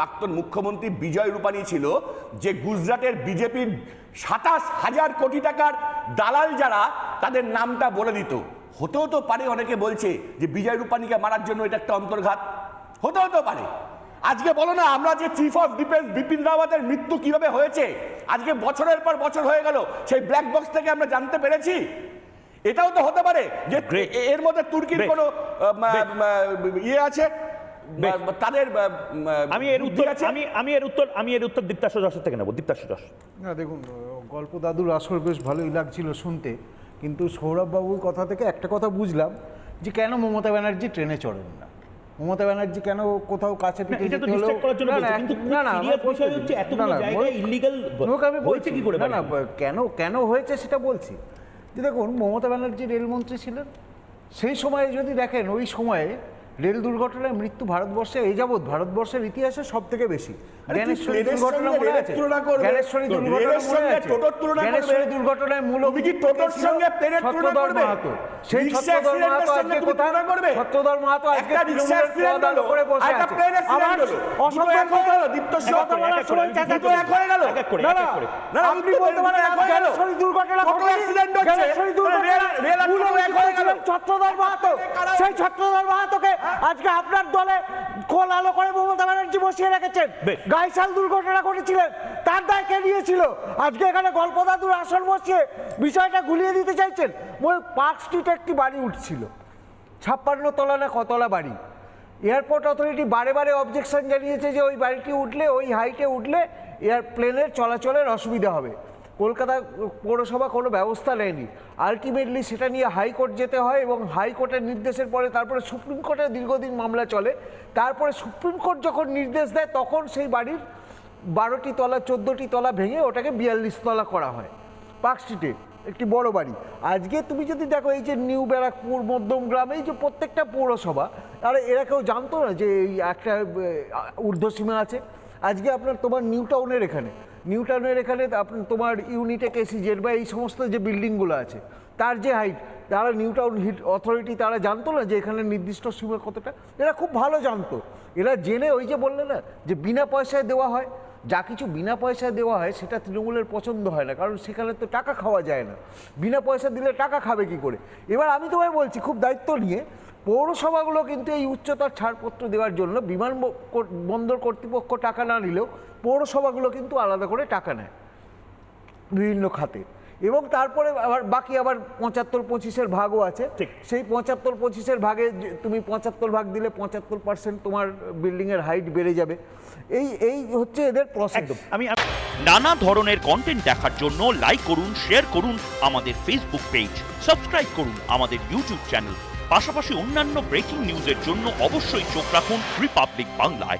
প্রাক্তন মুখ্যমন্ত্রী বিজয় রূপানী ছিল যে গুজরাটের বিজেপির সাতাশ হাজার কোটি টাকার দালাল যারা তাদের নামটা বলে দিত। হতেও তো পারে অনেকে বলছে যে বিজয় রূপানীকে মারার জন্য এটা একটা অন্তর্ঘাত। হতেও তো পারে। আজকে বলো না আমরা যে চিফ অফ ডিফেন্স বিপিন রাওয়াতের মৃত্যু কীভাবে হয়েছে আজকে বছরের পর বছর হয়ে গেল সেই ব্ল্যাক বক্স থেকে আমরা জানতে পেরেছি। এটাও তো হতে পারে যে. এর মধ্যে তুর্কির কোনো ইয়ে আছে? তাদের আমি এর উত্তর আছে? আমি আমি এর উত্তর আমি এর উত্তর দীপ্তাশ্ব যশের থেকে নেব দীপ্তাশ্ব যশ না দেখুন গল্প দাদুর আসর বেশ ভালোই লাগছিল শুনতে কিন্তু সৌরভবাবুর কথা থেকে একটা কথা বুঝলাম যে কেন মমতা ব্যানার্জি ট্রেনে চড়েন না? মমতা ব্যানার্জি কেন কোথাও কাছে পিঠে যেতে জন্য না, না, বিষয় হচ্ছে না, জায়গায় আমি হয়েছে কি করে না না কেন কেন হয়েছে সেটা বলছি। যে দেখুন মমতা ব্যানার্জি রেলমন্ত্রী ছিলেন সেই সময়ে যদি দেখেন ওই সময়ে রেল দুর্ঘটনায় মৃত্যু ভারতবর্ষে এই যাবৎ ভারতবর্ষের ইতিহাসে সব থেকে বেশি জ্ঞানেশ্বরী দুর্ঘটনা মনে আছে জ্ঞানেশ্বরী দুর্ঘটনায় মূল টোটোর সঙ্গে প্লেনের তুলনা ছত্রধর করবে? মাহাতো সেই ছত্রধর মাহাতো আজকে কোথায় তুলনা করবে? ছত্রধর মাহাতো আজকে রিক্সা তৃণমূলের হলো, উপরে বসে আছে plane accident হলো। অসম্মান দুটো এক দীপ্ত কথা বলার এক এক করে, সময় এক এক চাচা দুটো এক হয়ে গেল। এক এক করে, না, এক এক না, না, না, আপনি বলতে পারেন এক হয়ে গেল। দুর্ঘটনা টোটো ঘটেনি। হচ্ছে। রেল- রেল আর মূল টোটো এক হয়ে গেল। ছত্রধর মাহাতো সেই ছত্রধর মাহাতোকে আজকে আপনার দলে কোল আলো করে মমতা ব্যানার্জি বসিয়ে রেখেছেন। গাইশাল দুর্ঘটনা ঘটেছিলেন তার দায় কে নিয়েছিল? আজকে এখানে গল্পদাদুর আসন বসিয়ে বিষয়টা গুলিয়ে দিতে চাইছেন। ওই পার্ক স্ট্রিটে একটি বাড়ি উঠছিল। ছাপ্পান্ন তলা না কতলা বাড়ি। এয়ারপোর্ট অথরিটি বারে বারে অবজেকশন জানিয়েছে যে ওই বাড়িটি উঠলে ওই হাইটে উঠলে এয়ার প্লেনের চলাচলের অসুবিধা হবে। কলকাতা পৌরসভা কোনো ব্যবস্থা নেয়নি। আলটিমেটলি সেটা নিয়ে হাইকোর্ট যেতে হয় এবং হাইকোর্টের নির্দেশের পরে তারপরে সুপ্রিম কোর্টে দীর্ঘদিন মামলা চলে। তারপরে সুপ্রিম কোর্ট যখন নির্দেশ দেয়, তখন সেই বাড়ির বারোটি তলা, চোদ্দোটি তলা ভেঙে ওটাকে বিয়াল্লিশ তলা করা হয়। পার্ক স্ট্রিটে, একটি বড় বাড়ি। আজকে তুমি যদি দেখো এই যে নিউ ব্যারাকপুর, মধ্যম গ্রামে, এই যে প্রত্যেকটা পৌরসভা, আর এরা কেউ জানতো না যে এই একটা ঊর্ধ্বসীমা আছে। আজকে আপনার তোমার নিউ টাউনের এখানে। নিউ টাউনের এখানে তোমার ইউনিটেক এসিজেড বা এই সমস্ত যে বিল্ডিংগুলো আছে, তার যে হাইট তারা নিউটাউন হিট অথরিটি তারা জানতো না যে এখানে নির্দিষ্ট সীমা কতটা? এরা খুব ভালো জানতো। এরা জেনে ওই যে বললে না, যে বিনা পয়সায় দেওয়া হয় যা কিছু বিনা পয়সা দেওয়া হয় সেটা তৃণমূলের পছন্দ হয় না, কারণ সেখানে তো টাকা খাওয়া যায় না। বিনা পয়সা দিলে টাকা খাবে কি করে? এবার আমি তোমায় বলছি, খুব দায়িত্ব নিয়ে পৌরসভাগুলো কিন্তু এই উচ্চতার ছাড়পত্র দেওয়ার জন্য বিমান বন্দর কর্তৃপক্ষ টাকা না নিলেও পৌরসভাগুলো কিন্তু আলাদা করে টাকা নেয় বিভিন্ন খাতে। এবং তারপরে আবার বাকি আবার পঁচাত্তর পঁচিশের ভাগও আছে। ঠিক। সেই পঁচাত্তর পঁচিশের ভাগে যে তুমি পঁচাত্তর ভাগ দিলে পঁচাত্তর পার্সেন্ট তোমার বিল্ডিংয়ের হাইট বেড়ে যাবে। এই এই হচ্ছে এদের প্রসেস একদম। আমি আমি- নানা ধরনের কন্টেন্ট দেখার জন্য লাইক করুন শেয়ার করুন আমাদের ফেসবুক পেজ সাবস্ক্রাইব করুন আমাদের ইউটিউব চ্যানেল পাশাপাশি অন্যান্য ব্রেকিং নিউজের জন্য অবশ্যই চোখ রাখুন রিপাবলিক বাংলায়